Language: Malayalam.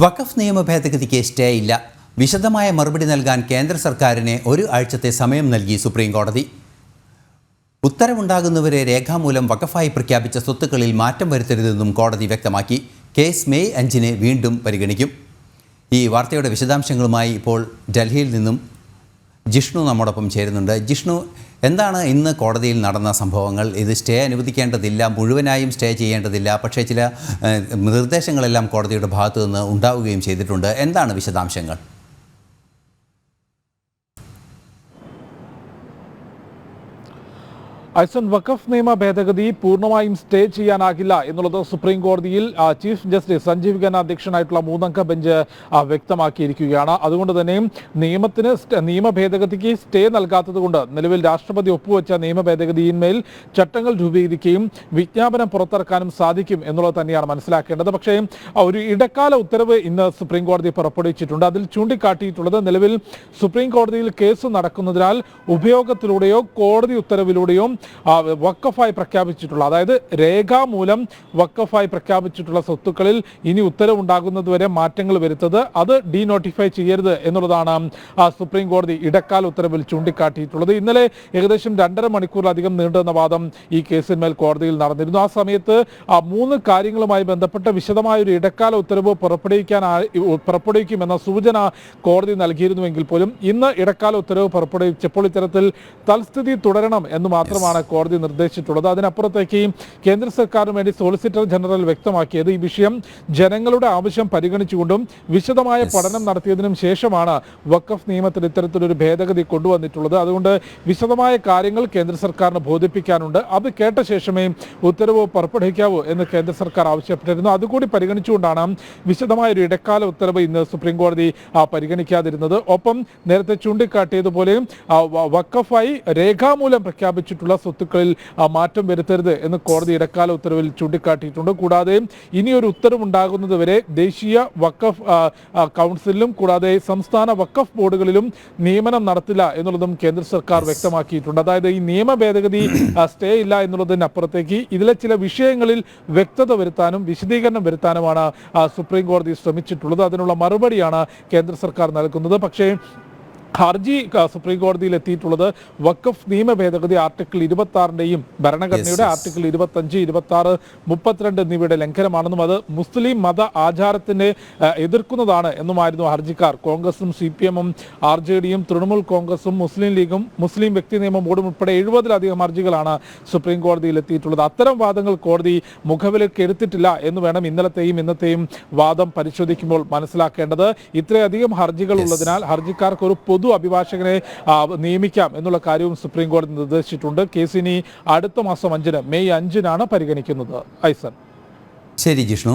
വഖഫ് നിയമ ഭേദഗതിക്ക് സ്റ്റേ ഇല്ല. വിശദമായ മറുപടി നൽകാൻ കേന്ദ്ര സർക്കാരിന് ഒരു ആഴ്ചത്തെ സമയം നൽകി സുപ്രീം കോടതി. ഉത്തരവുണ്ടാകുന്നവരെ രേഖാമൂലം വഖഫായി പ്രഖ്യാപിച്ച സ്വത്തുക്കളിൽ മാറ്റം വരുത്തരുതെന്നും കോടതി വ്യക്തമാക്കി. കേസ് മെയ് അഞ്ചിന് വീണ്ടും പരിഗണിക്കും. ഈ വാർത്തയുടെ വിശദാംശങ്ങളുമായി ഇപ്പോൾ ഡൽഹിയിൽ നിന്നും ജിഷ്ണു നമ്മോടൊപ്പം ചേരുന്നുണ്ട്. ജിഷ്ണു എന്താണ് ഇന്ന് കോടതിയിൽ നടന്ന സംഭവങ്ങൾ? ഇത് സ്റ്റേ അനുവദിക്കേണ്ടതില്ല മുഴുവനായും സ്റ്റേ ചെയ്യേണ്ടതില്ല പക്ഷേ ചില നിർദ്ദേശങ്ങളെല്ലാം കോടതിയുടെ ഭാഗത്തു നിന്ന് ഉണ്ടാവുകയും ചെയ്തിട്ടുണ്ട്. എന്താണ് വിശദാംശങ്ങൾ? ഐസൺ വഖഫ് നിയമ ഭേദഗതി പൂർണമായും സ്റ്റേ ചെയ്യാനാകില്ല എന്നുള്ളത് സുപ്രീം കോടതിയിൽ ചീഫ് ജസ്റ്റിസ് സഞ്ജീവ് ഖന്ന അധ്യക്ഷനായിട്ടുള്ള മൂന്നംഗ ബെഞ്ച് വ്യക്തമാക്കിയിരിക്കുകയാണ്. അതുകൊണ്ട് തന്നെ നിയമത്തിന് നിയമ ഭേദഗതിക്ക് സ്റ്റേ നൽകാത്തതുകൊണ്ട് നിലവിൽ രാഷ്ട്രപതി ഒപ്പുവെച്ച നിയമ ഭേദഗതിയിന്മേൽ ചട്ടങ്ങൾ രൂപീകരിക്കുകയും വിജ്ഞാപനം പുറത്തിറക്കാനും സാധിക്കും എന്നുള്ളത് തന്നെയാണ് മനസ്സിലാക്കേണ്ടത്. പക്ഷേ ഒരു ഇടക്കാല ഉത്തരവ് ഇന്ന് സുപ്രീം കോടതി പുറപ്പെടുവിച്ചിട്ടുണ്ട്. അതിൽ ചൂണ്ടിക്കാട്ടിയിട്ടുള്ളത് നിലവിൽ സുപ്രീം കോടതിയിൽ കേസ് നടക്കുന്നതിനാൽ ഉപയോഗത്തിലൂടെയോ കോടതി ഉത്തരവിലൂടെയോ വക്കഫായി പ്രഖ്യാപിച്ചിട്ടുള്ള അതായത് രേഖാമൂലം വക്കഫായി പ്രഖ്യാപിച്ചിട്ടുള്ള സ്വത്തുക്കളിൽ ഇനി ഉത്തരവുണ്ടാകുന്നതുവരെ മാറ്റങ്ങൾ വരുത്തത് അത് ഡീനോട്ടിഫൈ ചെയ്യരുത് എന്നുള്ളതാണ് സുപ്രീം കോടതി ഇടക്കാല ഉത്തരവിൽ ചൂണ്ടിക്കാട്ടിയിട്ടുള്ളത്. ഇന്നലെ ഏകദേശം രണ്ടര മണിക്കൂറിലധികം നീണ്ടുവന്ന വാദം ഈ കേസിന്മേൽ കോടതിയിൽ നടന്നിരുന്നു. ആ സമയത്ത് മൂന്ന് കാര്യങ്ങളുമായി ബന്ധപ്പെട്ട വിശദമായ ഒരു ഇടക്കാല ഉത്തരവ് പുറപ്പെടുവിക്കാൻ പുറപ്പെടുവിക്കുമെന്ന സൂചന കോടതി നൽകിയിരുന്നുവെങ്കിൽ പോലും ഇന്ന് ഇടക്കാല ഉത്തരവ് പുറപ്പെടുവിച്ചപ്പോൾ ഇത്തരത്തിൽ തൽസ്ഥിതി തുടരണം എന്ന് മാത്രമാണ് കോടതി നിർദ്ദേശിച്ചിട്ടുള്ളത്. അതിനപ്പുറത്തേക്ക് കേന്ദ്ര സർക്കാരിന് വേണ്ടി സോളിസിറ്റർ ജനറൽ വ്യക്തമാക്കിയത് ഈ വിഷയം ജനങ്ങളുടെ ആവശ്യം പരിഗണിച്ചുകൊണ്ടും വിശദമായ പഠനം നടത്തിയതിനും ശേഷമാണ് വഖഫ് നിയമത്തിൽ ഇത്തരത്തിലൊരു ഭേദഗതി കൊണ്ടുവന്നിട്ടുള്ളത്. അതുകൊണ്ട് വിശദമായ കാര്യങ്ങൾ കേന്ദ്ര സർക്കാരിന് ബോധിപ്പിക്കാനുണ്ട്. അത് കേട്ട ശേഷമേ ഉത്തരവ് പുറപ്പെടുവിക്കാവൂ എന്ന് കേന്ദ്ര സർക്കാർ ആവശ്യപ്പെട്ടിരുന്നു. അതുകൂടി പരിഗണിച്ചുകൊണ്ടാണ് വിശദമായ ഒരു ഇടക്കാല ഉത്തരവ് ഇന്ന് സുപ്രീം കോടതി പരിഗണിക്കാതിരുന്നത്. ഒപ്പം നേരത്തെ ചൂണ്ടിക്കാട്ടിയതുപോലെ വക്കഫായി രേഖാമൂലം പ്രഖ്യാപിച്ചിട്ടുള്ള സ്വത്തുക്കളിൽ മാറ്റം വരുത്തരുത് എന്ന് കോടതി ഇടക്കാല ഉത്തരവിൽ ചൂണ്ടിക്കാട്ടിയിട്ടുണ്ട്. കൂടാതെ ഇനിയൊരു ഉത്തരവുണ്ടാകുന്നത് വരെ ദേശീയ വക്കഫ് കൗൺസിലിലും കൂടാതെ സംസ്ഥാന വക്കഫ് ബോർഡുകളിലും നിയമനം നടത്തില്ല എന്നുള്ളതും കേന്ദ്ര സർക്കാർ വ്യക്തമാക്കിയിട്ടുണ്ട്. അതായത് ഈ നിയമ ഭേദഗതി സ്റ്റേ ഇല്ല എന്നുള്ളതിനപ്പുറത്തേക്ക് ഇതിലെ ചില വിഷയങ്ങളിൽ വ്യക്തത വരുത്താനും വിശദീകരണം വരുത്താനുമാണ് സുപ്രീം കോടതി ശ്രമിച്ചിട്ടുള്ളത്. അതിനുള്ള മറുപടിയാണ് കേന്ദ്ര സർക്കാർ നൽകുന്നത്. പക്ഷേ ഹർജി സുപ്രീം കോടതിയിൽ എത്തിയിട്ടുള്ളത് വഖഫ് നിയമ ഭേദഗതി ആർട്ടിക്കിൾ ഇരുപത്തി ആറിന്റെയും ഭരണഘടനയുടെ. ആർട്ടിക്കിൾ ഇരുപത്തി അഞ്ച് ഇരുപത്തി ആറ് മുപ്പത്തിരണ്ട് എന്നിവയുടെ ലംഘനമാണെന്നും അത് മുസ്ലിം മത ആചാരത്തിനെ എതിർക്കുന്നതാണ് എന്നുമായിരുന്നു ഹർജിക്കാർ. കോൺഗ്രസും സി പി എമ്മും ആർ ജെ ഡിയും തൃണമൂൽ കോൺഗ്രസും മുസ്ലിം ലീഗും മുസ്ലിം വ്യക്തി നിയമ ബോർഡും ഉൾപ്പെടെ എഴുപതിലധികം ഹർജികളാണ് സുപ്രീം കോടതിയിൽ എത്തിയിട്ടുള്ളത്. അത്തരം വാദങ്ങൾ കോടതി മുഖവിലേക്ക് എടുത്തിട്ടില്ല എന്ന് വേണം ഇന്നലത്തെയും ഇന്നത്തെയും വാദം പരിശോധിക്കുമ്പോൾ മനസ്സിലാക്കേണ്ടത്. ഇത്രയധികം ഹർജികൾ ഉള്ളതിനാൽ ഹർജിക്കാർക്ക് ഒരു പൊതു അഭിഭാഷകനെ ആ, നിയമിക്കാം എന്നുള്ള കാര്യവും സുപ്രീം കോടതി നിർദ്ദേശിച്ചിട്ടുണ്ട്. കേസിനി അടുത്ത മാസം അഞ്ചിന് മെയ് അഞ്ചിനാണ് പരിഗണിക്കുന്നത്. ഐസൻ ശരി ജിഷ്ണു.